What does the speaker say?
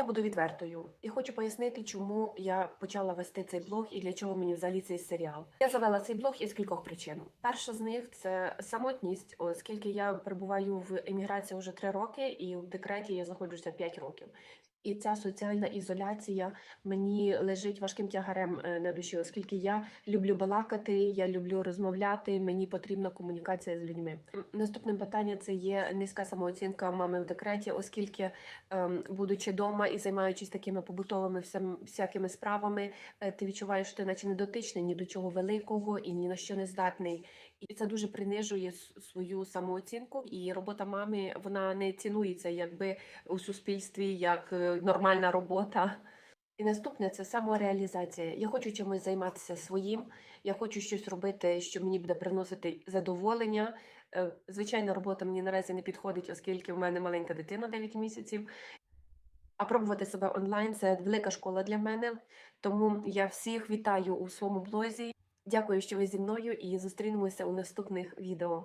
Я буду відвертою і хочу пояснити, чому я почала вести цей блог і для чого мені взагалі цей серіал. Я завела цей блог із кількох причин. Перша з них це самотність, оскільки я перебуваю в еміграції вже три роки, і в декреті я знаходжуся 5 років. І ця соціальна ізоляція мені лежить важким тягарем е, на душі, оскільки я люблю балакати, я люблю розмовляти. Мені потрібна комунікація з людьми. М, Наступним питанням це є низька самооцінка мами в декреті, оскільки, ем, будучи вдома і займаючись такими побутовими всякими справами, е, ти відчуваєш, що ти наче не дотичний ні до чого великого і ні на що не здатний. І це дуже принижує свою самооцінку. І робота мами вона не цінується якби у суспільстві як е, нормальна робота. І наступне це самореалізація. Я хочу чимось займатися своїм. Я хочу щось робити, що мені буде приносити задоволення. Е, Звичайна робота мені наразі не підходить, оскільки в мене маленька дитина 9 місяців. А пробувати себе онлайн це велика школа для мене. Тому я всіх вітаю у своєму блозі. Дякую, що ви зі мною, і зустрінемося у наступних відео.